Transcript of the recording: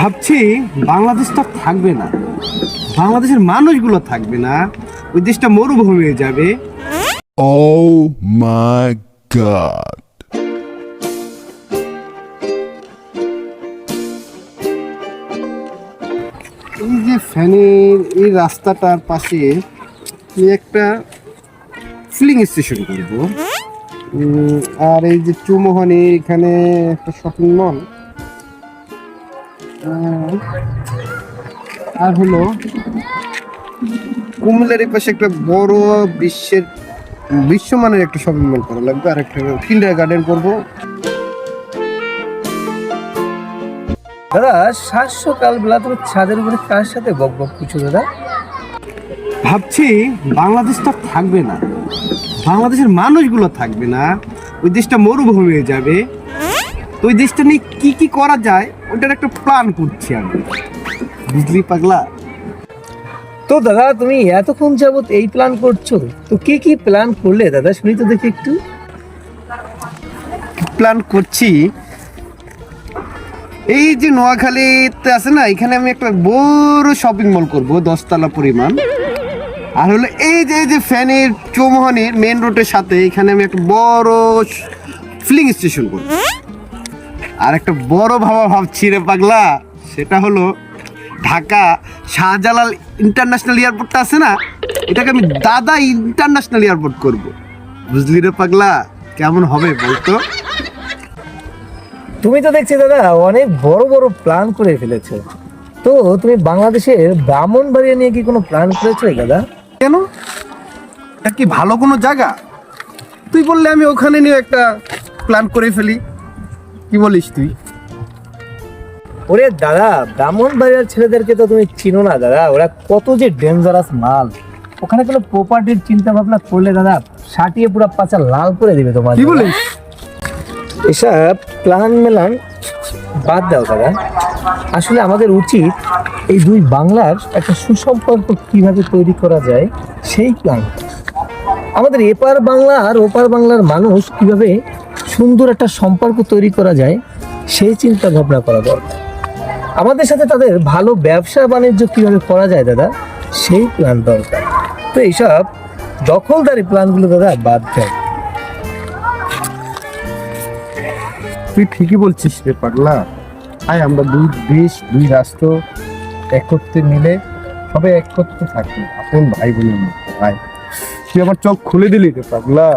ভাবছি বাংলাদেশ তো থাকবে না। বাংলাদেশের মানুষগুলো থাকবে না। ওই দেশটা মরুভূমি হয়ে যাবে। Oh my god. এই যে ফ্যানের এই রাস্তাটার পাশে আমি একটা ফিলিং স্টেশন করব। আর এই যে চুমোহনি এখানে একটা শপিং মল আর হলো কুমিল্লার এই পাশে একটা বড় বিশ্বের বিশ্বমানের একটা শপিং মল করা লাগবে আর একটা কিন্ডার গার্ডেন করব। দাদা সাত সকাল বেলা তুমি ছাদের উপরে কার সাথে বক বক করছ দাদা? ভাবছি বাংলাদেশ তো থাকবে না। বাংলাদেশের মানুষগুলো থাকবে না। ওই দেশটা মরুভূমি হয়ে যাবে। তো ওই দেশটা নিয়ে কি কি করা যায় ওটার একটা প্ল্যান করছি আমি। বুঝলি পাগলা? তো দাদা তুমি এতক্ষণ যাবত এই প্ল্যান করছ তো কি কি প্ল্যান করলে? দাদা শুনি তো দেখি একটু। প্ল্যান করছি এই যে নোয়াখালীতে আছে না এখানে আমি একটা বড় শপিং মল করব দশতলা পরিমাণ। আর হলো এই যে এই যে ফ্যানের চৌমোহনের মেন রোডের সাথে এখানে আমি একটা বড় ফিলিং স্টেশন করব। আর একটা বড় ভাবা ভাবছি রে পাগলা সেটা হলো ঢাকা শাহজালাল ইন্টারন্যাশনাল এয়ারপোর্টটা আছে না? এটাকে আমি দাদা ইন্টারন্যাশনাল এয়ারপোর্ট করব। বুঝলি রে পাগলা? কেমন হবে বলতো? তুমি তো দেখছি দাদা অনেক বড় বড় প্ল্যান করে ফেলেছো। তো তুমি বাংলাদেশের ব্রাহ্মণবাড়িয়া নিয়ে কি কোনো প্ল্যান করেছ দাদা? কেন? এটা কি ভালো কোনো জায়গা? তুই বললে আমি ওখানে নিয়ে একটা প্ল্যান করে ফেলি। কি বলিস তুই? ওরে দাদা ব্রাহ্মণবাড়িয়ার ছেলেদেরকে তো তুমি চিনো না দাদা। ওরা কত যে ডেঞ্জারাস মাল। ওখানে কোনো প্রপার্টির চিন্তা ভাবনা করলে দাদা সাটিয়ে পুরো পাচা লাল করে দিবে তোমার কি বলিস? এসব প্ল্যান মেলান বাদ দাও দাদা। আসলে আমাদের উচিত এই দুই বাংলার একটা সুসম্পর্ক কীভাবে তৈরি করা যায় সেই প্ল্যান আমাদের এপার বাংলা আর ওপার বাংলার মানুষ কীভাবে সুন্দর একটা সম্পর্ক তৈরি করা যায়, সেই চিন্তা ভাবনা করা দরকার। আমাদের সাথে তাদের ভালো ব্যবসা বাণিজ্য কীভাবে করা যায় দাদা, সেই প্ল্যান দরকার। তো এইসব দখলদারি প্ল্যানগুলো দাদা বাদ দেয় তুই ঠিকই বলছিস রে পাগলা। আয়, আমরা দুই দেশ, দুই রাষ্ট্র একত্রে মিলে সবাই একত্রে থাকি। আপন ভাই বোনের মতো তুই আমার চোখ খুলে দিলি রে পাগলা।